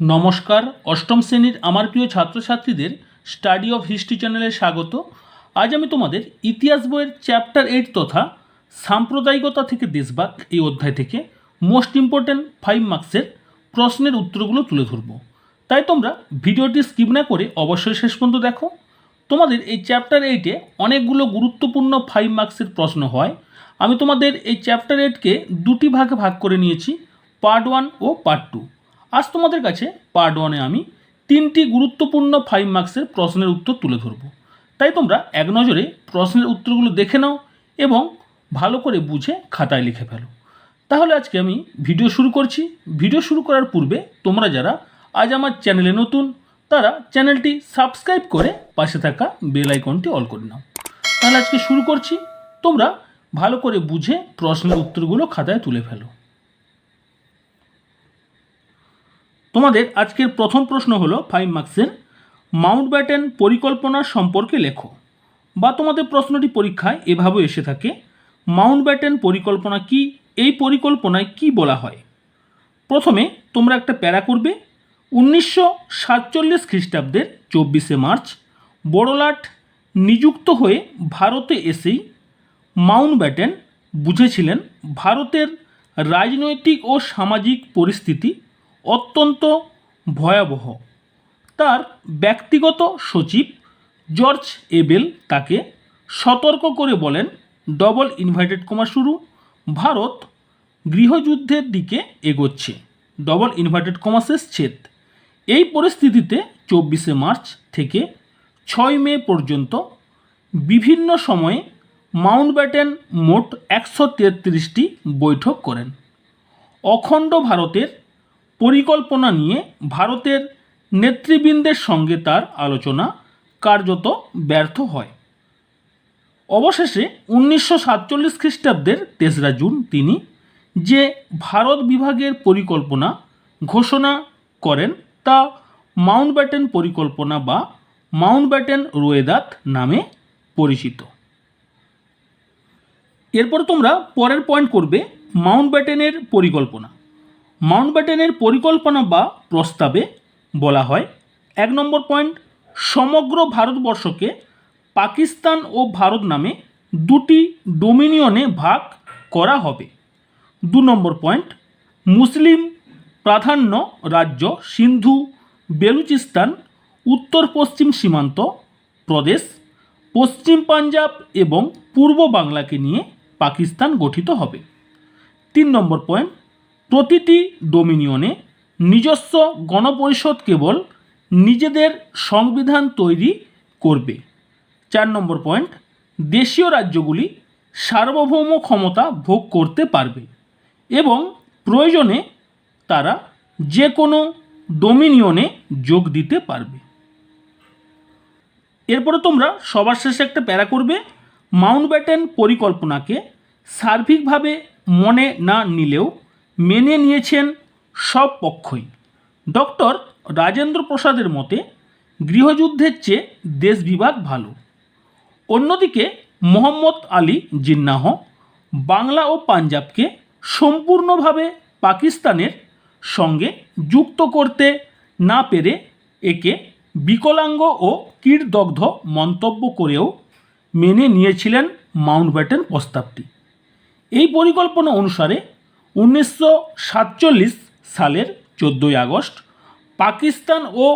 নমস্কার, অষ্টম শ্রেণির আমার প্রিয় ছাত্রছাত্রীদের স্টাডি অফ হিস্ট্রি চ্যানেলে স্বাগত। আজ আমি তোমাদের ইতিহাস বইয়ের চ্যাপ্টার এইট তথা সাম্প্রদায়িকতা থেকে দেশভাগ এই অধ্যায় থেকে মোস্ট ইম্পর্ট্যান্ট ফাইভ মার্কসের প্রশ্নের উত্তরগুলো তুলে ধরব। তাই তোমরা ভিডিওটি স্কিপ না করে অবশ্যই শেষ পর্যন্ত দেখো। তোমাদের এই চ্যাপ্টার এইটে অনেকগুলো গুরুত্বপূর্ণ ফাইভ মার্কসের প্রশ্ন হয়। আমি তোমাদের এই চ্যাপ্টার এইটকে দুটি ভাগে ভাগ করে নিয়েছি পার্ট ওয়ান ও পার্ট টু আজ তোমাদের কাছে পার্ট ওয়ানে আমি তিনটি গুরুত্বপূর্ণ ফাইভ মার্কসের প্রশ্নের উত্তর তুলে ধরব। তাই তোমরা এক নজরে প্রশ্নের উত্তরগুলো দেখে নাও এবং ভালো করে বুঝে খাতায় লিখে ফেলো। তাহলে আজকে আমি ভিডিও শুরু করছি। ভিডিও শুরু করার পূর্বে তোমরা যারা আজ আমার চ্যানেলে নতুন, তারা চ্যানেলটি সাবস্ক্রাইব করে পাশে থাকা বেল আইকনটি অল করে নাও। তাহলে আজকে শুরু করছি। তোমরা ভালো করে বুঝে প্রশ্নের উত্তরগুলো খাতায় তুলে ফেলো। তোমাদের আজকের প্রথম প্রশ্ন হলো ফাইভ মার্কসের মাউন্ট ব্যাটেন পরিকল্পনা সম্পর্কে লেখো। বা তোমাদের প্রশ্নটি পরীক্ষায় এভাবে এসে থাকে মাউন্ট ব্যাটেন পরিকল্পনা কি? এই পরিকল্পনায় কি বলা হয়? প্রথমে তোমরা একটা প্যারা করবে। উনিশশো সাতচল্লিশ খ্রিস্টাব্দের চব্বিশে মার্চ, বড়লাট নিযুক্ত হয়ে ভারতে এসেই মাউন্ট ব্যাটেন বুঝেছিলেন ভারতের রাজনৈতিক ও সামাজিক পরিস্থিতি অত্যন্ত ভয়াবহ। তার ব্যক্তিগত সচিব জর্জ এবেল তাকে সতর্ক করে বলেন, ডবল ইনভাইটেড কমা শুরু। ভারত গৃহযুদ্ধের দিকে এগোচ্ছে। ডবল ইনভার্টেড কমাসেস ছেদ। এই পরিস্থিতিতে চব্বিশে মার্চ থেকে ছয় মে পর্যন্ত বিভিন্ন সময়ে মাউন্ট ব্যাটেন মোট একশো তেত্রিশটি বৈঠক করেন। অখণ্ড ভারতের পরিকল্পনা নিয়ে ভারতের নেতৃবৃন্দের সঙ্গে তার আলোচনা কার্যত ব্যর্থ হয়। অবশেষে উনিশশো সাতচল্লিশ খ্রিস্টাব্দের তেসরা জুন তিনি যে ভারত বিভাগের পরিকল্পনা ঘোষণা করেন তা মাউন্ট ব্যাটেন পরিকল্পনা বা মাউন্ট ব্যাটেন রোয়েদাত নামে পরিচিত। এরপর তোমরা পরের পয়েন্ট করবে মাউন্ট ব্যাটেনের পরিকল্পনা। মাউন্ট ব্যাটেনের পরিকল্পনা বা প্রস্তাবে বলা হয়। এক নম্বর পয়েন্ট, সমগ্র ভারতবর্ষকে পাকিস্তান ও ভারত নামে দুটি ডোমিনিয়নে ভাগ করা হবে। দু নম্বর পয়েন্ট, মুসলিম প্রাধান্য রাজ্য সিন্ধু, বেলুচিস্তান, উত্তর পশ্চিম সীমান্ত প্রদেশ, পশ্চিম পাঞ্জাব এবং পূর্ব বাংলাকে নিয়ে পাকিস্তান গঠিত হবে। তিন নম্বর পয়েন্ট প্রতিটি ডোমিনিয়নে নিজস্ব গণপরিষদ কেবল নিজেদের সংবিধান তৈরি করবে। চার নম্বর পয়েন্ট, দেশীয় রাজ্যগুলি সার্বভৌম ক্ষমতা ভোগ করতে পারবে এবং প্রয়োজনে তারা যে কোনো ডোমিনিয়নে যোগ দিতে পারবে। এরপরে তোমরা সবার শেষে একটা প্যারা করবে মাউন্ট ব্যাটেন পরিকল্পনাকে সার্বিকভাবে মনে না নিলেও মেনে নিয়েছেন সব পক্ষই। ডক্টর রাজেন্দ্র প্রসাদের মতে, গৃহযুদ্ধের চেয়ে দেশ বিভাগ ভালো। অন্যদিকে, মোহাম্মদ আলী জিন্নাহ বাংলা ও পাঞ্জাবকে সম্পূর্ণভাবে পাকিস্তানের সঙ্গে যুক্ত করতে না পেরে একে বিকলাঙ্গ ও কীটদগ্ধ মন্তব্য করেও মেনে নিয়েছিলেন মাউন্ট ব্যাটেন প্রস্তাবটি। এই পরিকল্পনা অনুসারে উনিশশো সাতচল্লিশ সালের চোদ্দোই আগস্ট, পাকিস্তান ও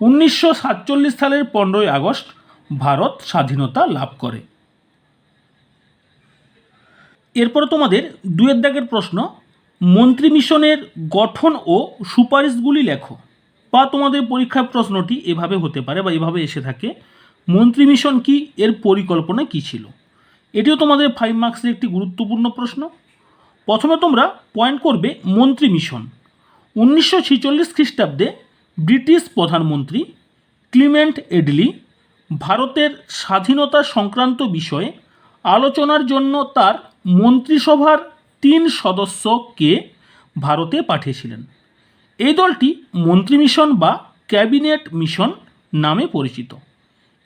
উনিশশো সাতচল্লিশ সালের পনেরোই আগস্ট ভারত স্বাধীনতা লাভ করে। এরপরে তোমাদের দুয়ের দাগের প্রশ্ন, মন্ত্রী মিশনের গঠন ও সুপারিশগুলি লেখো, বা তোমাদের পরীক্ষার প্রশ্নটি এভাবে হতে পারে বা এভাবে এসে থাকে, মন্ত্রী মিশন কি, এর পরিকল্পনা কি ছিল? এটিও তোমাদের ফাইভ মার্কসের একটি গুরুত্বপূর্ণ প্রশ্ন। প্রথমে তোমরা পয়েন্ট করবে মন্ত্রী মিশন উনিশশো ছিচল্লিশ খ্রিস্টাব্দে ব্রিটিশ প্রধানমন্ত্রী ক্লিমেন্ট এডলি ভারতের স্বাধীনতা সংক্রান্ত বিষয়ে আলোচনার জন্য তার মন্ত্রিসভার তিন সদস্যকে ভারতে পাঠিয়েছিলেন। এই দলটি মন্ত্রী মিশন বা ক্যাবিনেট মিশন নামে পরিচিত।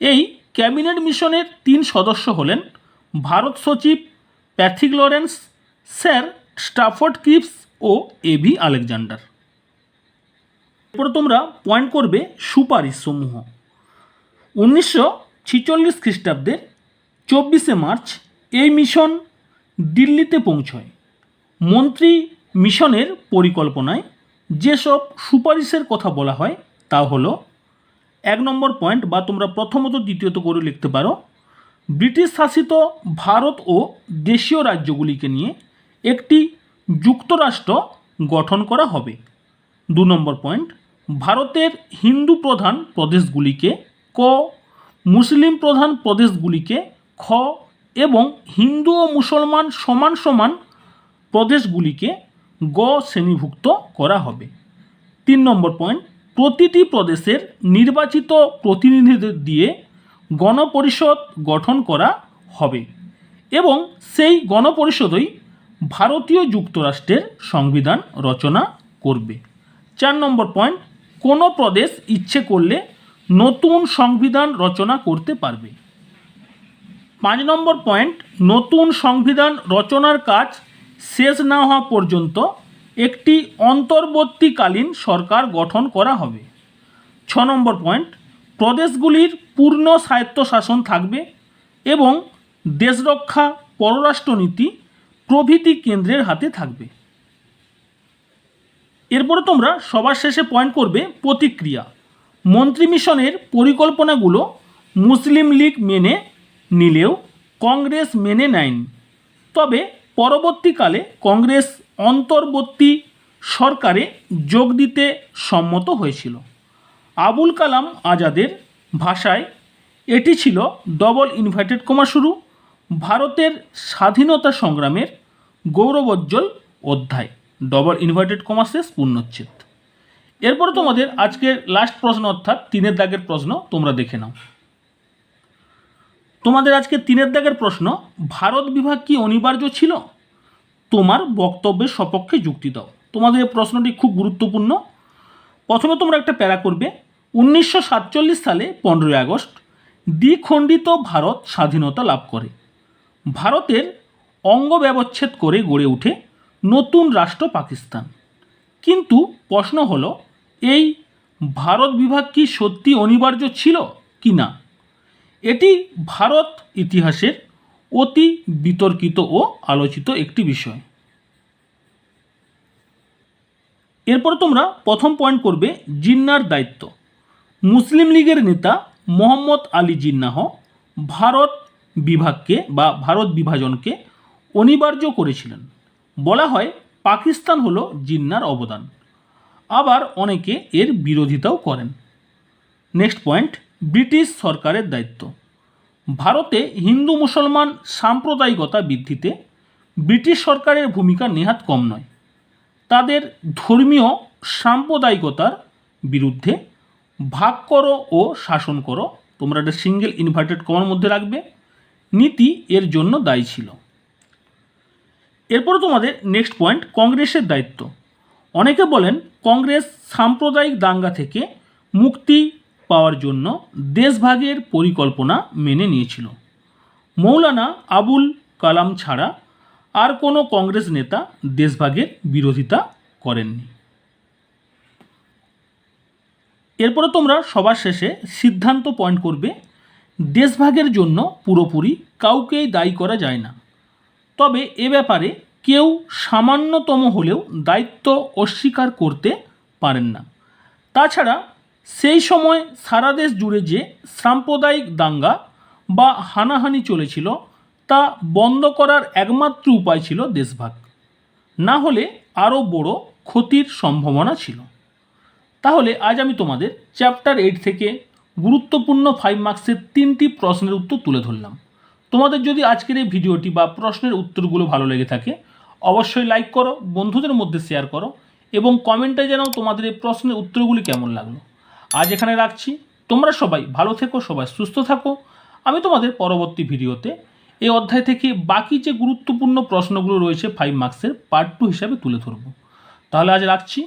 এই ক্যাবিনেট মিশনের তিন সদস্য হলেন ভারত সচিব Pethick Lawrence sir, Stafford Cripps ও এভি আলেকজান্ডার। এরপরে তোমরা পয়েন্ট করবে সুপারিশ সমূহ উনিশশো ছিচল্লিশ খ্রিস্টাব্দের চব্বিশে মার্চ এই মিশন দিল্লিতে পৌঁছয়। মন্ত্রী মিশনের পরিকল্পনায় যেসব সুপারিশের কথা বলা হয় তা হলো, এক নম্বর পয়েন্ট বা তোমরা প্রথমত দ্বিতীয়ত করে লিখতে পারো, ব্রিটিশ শাসিত ভারত ও দেশীয় রাজ্যগুলিকে নিয়ে একটি যুক্তরাষ্ট্র গঠন করা হবে। দু নম্বর পয়েন্ট, ভারতের হিন্দু প্রধান প্রদেশগুলিকে ক, মুসলিম প্রধান প্রদেশগুলিকে খ এবং হিন্দু ও মুসলমান সমান সমান প্রদেশগুলিকে গ শ্রেণীভুক্ত করা হবে। তিন নম্বর পয়েন্ট, প্রতিটি প্রদেশের নির্বাচিত প্রতিনিধিদের দিয়ে গণপরিষদ গঠন করা হবে এবং সেই গণপরিষদই ভারতীয় যুক্তরাষ্ট্রের সংবিধান রচনা করবে। চার নম্বর পয়েন্ট, কোনো প্রদেশ ইচ্ছে করলে নতুন সংবিধান রচনা করতে পারবে? পাঁচ নম্বর পয়েন্ট, নতুন সংবিধান রচনার কাজ শেষ না হওয়া পর্যন্ত একটি অন্তর্বর্তীকালীন সরকার গঠন করা হবে। ছ নম্বর পয়েন্ট, প্রদেশগুলির পূর্ণ স্বায়ত্তশাসন থাকবে এবং দেশরক্ষা পররাষ্ট্রনীতি প্রভৃতি কেন্দ্রের হাতে থাকবে। এরপরে তোমরা সবার শেষে পয়েন্ট করবে প্রতিক্রিয়া। মন্ত্রী মিশনের পরিকল্পনাগুলো মুসলিম লীগ মেনে নিলেও কংগ্রেস মেনে নেয়নি। তবে পরবর্তীকালে কংগ্রেস অন্তর্বর্তী সরকারে যোগ দিতে সম্মত হয়েছিল। আবুল কালাম আজাদের ভাষায় এটি ছিল ডবল ইনভার্টেড কমা শুরু, ভারতের স্বাধীনতা সংগ্রামের গৌরবোজ্জ্বল অধ্যায় ডবল ইনভার্টেড কমা শেষ পূর্ণচ্ছেদ। এরপরে তোমাদের আজকের লাস্ট প্রশ্ন অর্থাৎ তিনের দাগের প্রশ্ন তোমরা দেখে নাও। তোমাদের আজকে তিনের দাগের প্রশ্ন, ভারত বিভাগ কি অনিবার্য ছিল? তোমার বক্তব্যের সপক্ষে যুক্তি দাও। তোমাদের এই প্রশ্নটি খুব গুরুত্বপূর্ণ। প্রথমে তোমরা একটা প্যারা করবে। উনিশশো সাতচল্লিশ সালে পনেরোই আগস্ট দ্বিখণ্ডিত ভারত স্বাধীনতা লাভ করে। ভারতের অঙ্গ ব্যবচ্ছেদ করে গড়ে ওঠে নতুন রাষ্ট্র পাকিস্তান। কিন্তু প্রশ্ন হলো, এই ভারত বিভাগ কি সত্যি অনিবার্য ছিল কি না? এটি ভারত ইতিহাসের অতি বিতর্কিত ও আলোচিত একটি বিষয়। এরপর তোমরা প্রথম পয়েন্ট করবে জিন্নার দায়িত্ব। মুসলিম লীগের নেতা মোহাম্মদ আলী জিন্নাহ ভারত বিভাগকে বা ভারত বিভাজনকে অনিবার্য করেছিলেন। বলা হয়, পাকিস্তান হলো জিন্নার অবদান। আবার অনেকে এর বিরোধিতাও করেন। নেক্সট পয়েন্ট, ব্রিটিশ সরকারের দায়িত্ব। ভারতে হিন্দু মুসলমান সাম্প্রদায়িকতা বৃদ্ধিতে ব্রিটিশ সরকারের ভূমিকা নেহাত কম নয়। তাদের ধর্মীয় সাম্প্রদায়িকতার বিরুদ্ধে ভাগ করো ও শাসন করো, তোমরা একটা সিঙ্গেল ইনভার্টেড কমার মধ্যে রাখবে। নীতি এর জন্য দায়ী ছিল। এরপর তোমাদের নেক্সট পয়েন্ট কংগ্রেসের দায়িত্ব। অনেকে বলেন কংগ্রেস সাম্প্রদায়িক দাঙ্গা থেকে মুক্তি পাওয়ার জন্য দেশভাগের পরিকল্পনা মেনে নিয়েছিল। মৌলানা আবুল কালাম ছাড়া আর কোনো কংগ্রেস নেতা দেশভাগের বিরোধিতা করেননি। এরপরে তোমরা সবার শেষে সিদ্ধান্ত পয়েন্ট করবে, দেশভাগের জন্য পুরোপুরি কাউকেই দায়ী করা যায় না। তবে এ ব্যাপারে কেউ সামান্যতম হলেও দায়িত্ব অস্বীকার করতে পারেন না। তাছাড়া সেই সময় সারা দেশ জুড়ে যে সাম্প্রদায়িক দাঙ্গা বা হানাহানি চলেছিল, তা বন্ধ করার একমাত্র উপায় ছিল দেশভাগ। না হলে আরও বড় ক্ষতির সম্ভাবনা ছিল। তাহলে আজ আমি তোমাদের চ্যাপ্টার এইট থেকে গুরুত্বপূর্ণ ফাইভ মার্কসের তিনটি প্রশ্নের উত্তর তুলে ধরলাম। তোমাদের যদি আজকের এই ভিডিওটি বা প্রশ্নের উত্তরগুলো ভালো লেগে থাকে, অবশ্যই লাইক করো, বন্ধুদের মধ্যে শেয়ার করো এবং কমেন্টে জানাও তোমাদের এই প্রশ্নের উত্তরগুলি কেমন লাগল। আজ এখানে রাখছি। তোমরা সবাই ভালো থেকো, সবাই সুস্থ থাকো। আমি তোমাদের পরবর্তী ভিডিওতে এই অধ্যায় থেকে বাকি যে গুরুত্বপূর্ণ প্রশ্নগুলো রয়েছে ফাইভ মার্কসের পার্ট টু হিসাবে তুলে ধরবো। তাহলে আজ রাখছি।